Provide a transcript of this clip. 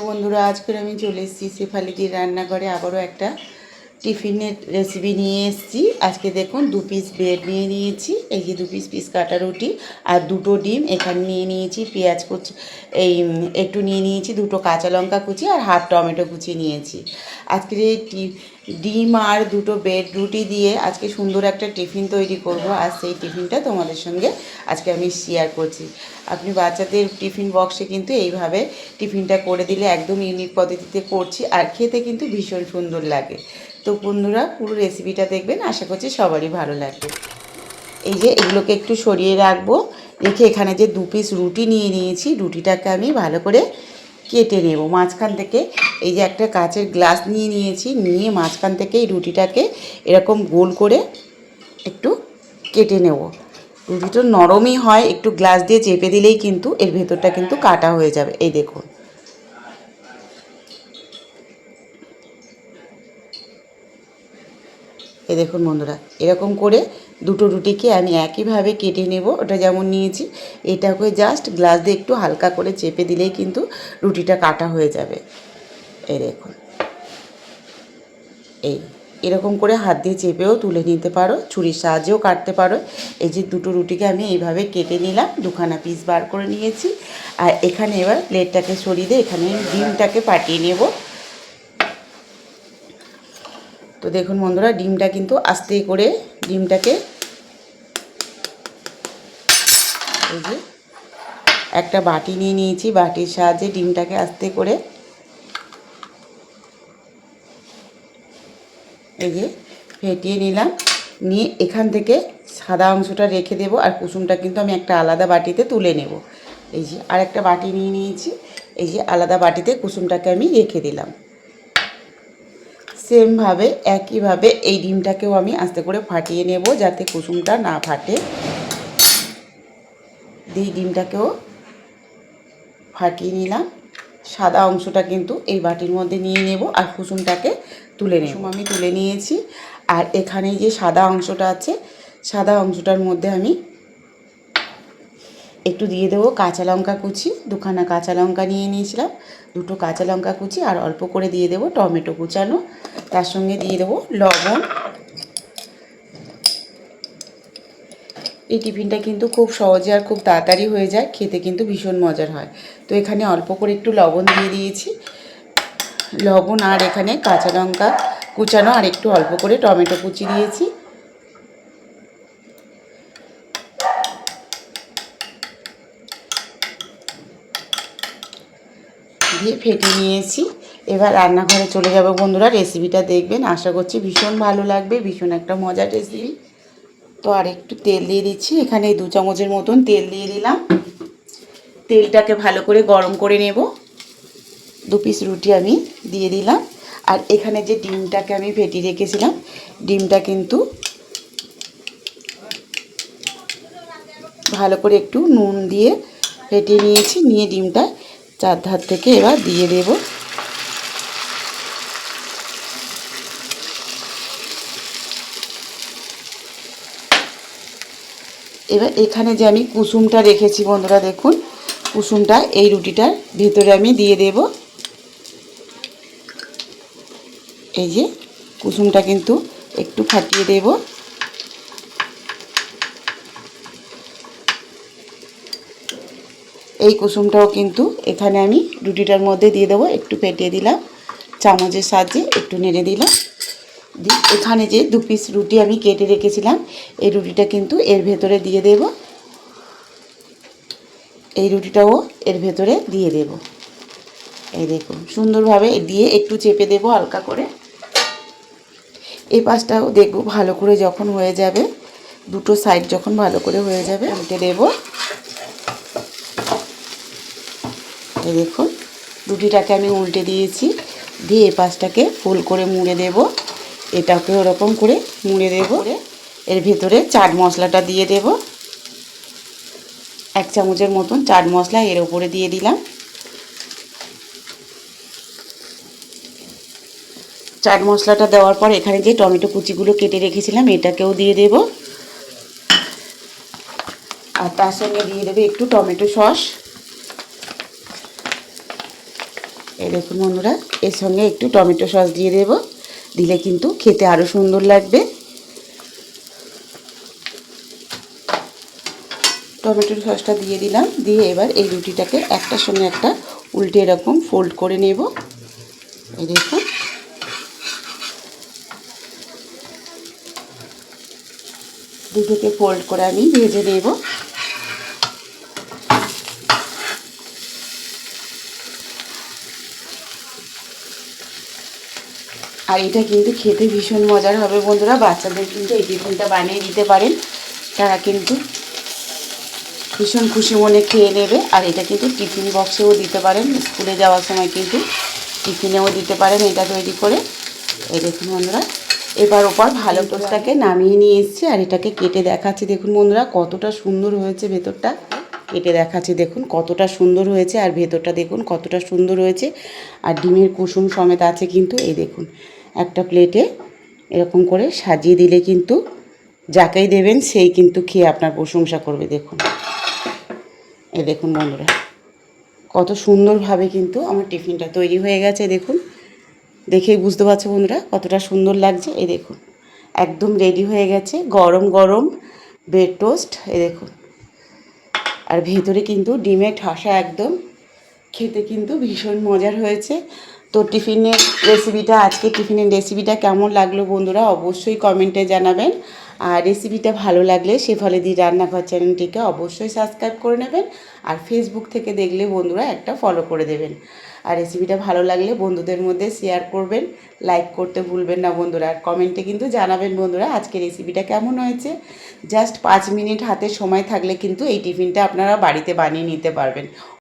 বন্ধুরা আজকে আমি চলে এসেছি শেফালিদির রান্নাঘরে। আবারও একটা টিফিনের রেসিপি নিয়ে এসেছি। আজকে দেখুন দু পিস ব্রেড নিয়ে নিয়েছি, এই যে দু পিস পিস কাটা রুটি আর দুটো ডিম। এখানে নিয়ে নিয়েছি পেঁয়াজ কুচি, এই, একটু নিয়ে নিয়েছি দুটো কাঁচা লঙ্কা কুচি আর হাফ টমেটো কুচি নিয়েছি। আজকে এই ডিম আর দুটো ব্রেড রুটি দিয়ে আজকে সুন্দর একটা টিফিন তৈরি করব আর সেই টিফিনটা তোমাদের সঙ্গে আজকে আমি শেয়ার করছি। আপনি বাচ্চাদের টিফিন বক্সে কিন্তু এইভাবে টিফিনটা করে দিলে একদম ইউনিক পদ্ধতিতে করছি আর খেতে কিন্তু ভীষণ সুন্দর লাগে। তো বন্ধুরা পুরো রেসিপিটা দেখবেন, আশা করছি সবারই ভালো লাগবে। এই যে এগুলোকে একটু সরিয়ে রাখব, রেখে এখানে যে দু পিস রুটি নিয়ে নিয়েছি, রুটিটাকে আমি ভালো করে কেটে নেব। মাঝখান থেকে এই যে একটা কাচের গ্লাস নিয়ে নিয়েছি, নিয়ে মাঝখান থেকে এই রুটিটাকে এরকম গোল করে একটু কেটে নেব। রুটিটা নরমই হয়, একটু গ্লাস দিয়ে চেপে দিলেই কিন্তু এর ভেতরটা কিন্তু কাটা হয়ে যাবে। এই দেখুন এই দেখুন বন্ধুরা, এরকম করে দুটো রুটিকে আমি একইভাবে কেটে নেব। ওটা যেমন নিয়েছি, এটাকে জাস্ট গ্লাস দিয়ে একটু হালকা করে চেপে দিলেই কিন্তু রুটিটা কাটা হয়ে যাবে। এই দেখুন, এই এরকম করে হাত দিয়ে চেপেও তুলে নিতে পারো, ছুরির সাহায্যেও কাটতে পারো। এই যে দুটো রুটিকে আমি এইভাবে কেটে নিলাম, দুখানা পিস বার করে নিয়েছি। আর এখানে এবার প্লেটটাকে সরিয়ে দিয়ে এখানে ডিমটাকে পাঠিয়ে নেব। তো দেখুন বন্ধুরা, ডিমটা কিন্তু আস্তে করে ডিমটাকে এই যে একটা বাটি নিয়ে নিয়েছি, বাটির সাহায্যে ডিমটাকে আস্তে করে এই যে ফেটিয়ে নিলাম, নিয়ে এখান থেকে সাদা অংশটা রেখে দেবো আর কুসুমটা কিন্তু আমি একটা আলাদা বাটিতে তুলে নেব। এই যে আর একটা বাটি নিয়ে নিয়েছি, এই যে আলাদা বাটিতে কুসুমটাকে আমি রেখে দিলাম। সেমভাবে একইভাবে এই ডিমটাকেও আমি আস্তে করে ফাটিয়ে নেব যাতে কুসুমটা না ফাটে। দিয়ে ডিমটাকেও ফাটিয়ে নিলাম। সাদা অংশটা কিন্তু এই বাটির মধ্যে নিয়ে নেব আর কুসুমটাকে তুলে নেব। আমি তুলে নিয়েছি। আর এখানে যে সাদা অংশটা আছে সাদা অংশটার মধ্যে আমি একটু দিয়ে দেবো কাঁচা লঙ্কা কুচি, দুখানা কাঁচা লঙ্কা নিয়ে নিয়েছিলাম, দুটো কাঁচা লঙ্কা কুচি আর অল্প করে দিয়ে দেবো টমেটো কুচানো। তার সঙ্গে দিয়ে দেবো লবণ। এই টিফিনটা কিন্তু খুব সহজে আর খুব তাড়াতাড়ি হয়ে যায়, খেতে কিন্তু ভীষণ মজার হয়। তো এখানে অল্প করে একটু লবণ দিয়ে দিয়েছি। লবণ আর এখানে কাঁচা লঙ্কা কুচানো আর একটু অল্প করে টমেটো কুচি দিয়েছি। দিয়ে ফেটে নিয়েছি। এবার রান্নাঘরে চলে যাব বন্ধুরা রেসিপিটা দেখবেন, আশা করছি ভীষণ ভালো লাগবে, ভীষণ একটা মজার রেসিপি তো আর একটু তেল দিয়ে দিচ্ছি, এখানে দু চামচের মতন তেল দিয়ে দিলাম। তেলটাকে ভালো করে গরম করে নেব। দু পিস রুটি আমি দিয়ে দিলাম। আর এখানে যে ডিমটাকে আমি ফেটিয়ে রেখেছিলাম, ডিমটা কিন্তু ভালো করে একটু নুন দিয়ে ফেটিয়ে নিয়েছি, নিয়ে ডিমটা চার ধার থেকে এবার দিয়ে দেব। এবার এখানে যে আমি কুসুমটা রেখেছি বন্ধুরা, দেখুন, কুসুমটা এই রুটিটার ভেতরে আমি দিয়ে দেব। এই যে কুসুমটা কিন্তু একটু ফাটিয়ে দেব। এই কুসুমটাও কিন্তু এখানে আমি রুটিটার মধ্যে দিয়ে দেবো। একটু ফেটিয়ে দিলাম, চামচের সাহায্যে একটু নেড়ে দিলাম। এখানে যে দু পিস রুটি আমি কেটে রেখেছিলাম, এই রুটিটা কিন্তু এর ভেতরে দিয়ে দেব। এই রুটিটাও এর ভেতরে দিয়ে দেব। এই দেখুন, সুন্দরভাবে দিয়ে একটু চেপে দেব হালকা করে। এই পাশটাও দেখব ভালো করে যখন হয়ে যাবে, দুটো সাইড যখন ভালো করে হয়ে যাবে, উল্টে দেবো এই দেখুন রুটিটাকে আমি উল্টে দিয়েছি, দিয়ে এই পাশটাকে ফুল করে মুড়ে দেব। এটাকে ওরকম করে মুড়ে দেব। এর ভেতরে চাট মশলাটা দিয়ে দেব। এক চামচের মতন চাট মশলা এর ওপরে দিয়ে দিলাম। চাট মশলাটা দেওয়ার পর এখানে যে টমেটো কুচিগুলো কেটে রেখেছিলাম, এটাকেও দিয়ে দেব। আর তার সঙ্গে দিয়ে দেবে একটু টমেটো সস। এই দেখুন বন্ধুরা, এর সঙ্গে একটু টমেটো সস দিয়ে দেব, দিলে কিন্তু খেতে আরও সুন্দর লাগবে। টমেটোর সসটা দিয়ে দিলাম, দিয়ে এবার এই রুটিটাকে একটার সঙ্গে একটা উল্টে এরকম ফোল্ড করে নেব। এই দেখুন। দুটোকে ফোল্ড করে আমি ভেজে নেব। আর এটা কিন্তু খেতে ভীষণ মজার হবে বন্ধুরা। বাচ্চাদের কিন্তু এই টিফিনটা বানিয়ে দিতে পারেন। তারা কিন্তু ভীষণ খুশি মনে খেয়ে নেবে। আর এটা কিন্তু টিফিন বক্সেও দিতে পারেন। স্কুলে যাওয়ার সময় কিন্তু টিফিনেও দিতে পারেন এটা তৈরি করে। এই দেখুন বন্ধুরা, এবার ওপর ভালো টোস্টটাকে নামিয়ে নিয়ে এসেছি। আর এটাকে কেটে দেখাচ্ছি। দেখুন বন্ধুরা, কতটা সুন্দর হয়েছে ভেতরটা। কেটে দেখাচ্ছি, দেখুন কতটা সুন্দর হয়েছে। আর ভেতরটা দেখুন কতটা সুন্দর হয়েছে। আর ডিমের কুসুম সমেত আছে কিন্তু, এই দেখুন। একটা প্লেটে এরকম করে সাজিয়ে দিলে কিন্তু যাকেই দেবেন সেই কিন্তু খেয়ে আপনার প্রশংসা করবে, দেখুন। এ দেখুন বন্ধুরা, কত সুন্দরভাবে কিন্তু আমার টিফিনটা তৈরি হয়ে গেছে, দেখুন। দেখেই বুঝতে পারছ বন্ধুরা, কতটা সুন্দর লাগছে এই দেখুন। একদম রেডি হয়ে গেছে, গরম গরম ব্রেড টোস্ট এ দেখুন। আর ভেতরে কিন্তু ডিমের ঠাসা একদম, খেতে কিন্তু ভীষণ মজার হয়েছে। তো টিফিনের রেসিপিটা আজকে টিফিনের রেসিপিটা কেমন লাগল বন্ধুরা অবশ্যই কমেন্টে জানাবেন। আর রেসিপিটা ভালো লাগলে শেফালিদি রান্নাঘর চ্যানেলটিকে অবশ্যই সাবস্ক্রাইব করে নেবেন আর ফেসবুক থেকে দেখলে বন্ধুরা একটা ফলো করে দেবেন। আর রেসিপিটা ভালো লাগলে বন্ধুদের মধ্যে শেয়ার করবেন লাইক করতে ভুলবেন না বন্ধুরা। আর কমেন্টে কিন্তু জানাবেন বন্ধুরা আজকে রেসিপিটা কেমন হয়েছে। জাস্ট পাঁচ মিনিট হাতে সময় থাকলে কিন্তু এই টিফিনটা আপনারা বাড়িতে বানিয়ে নিতে পারবেন।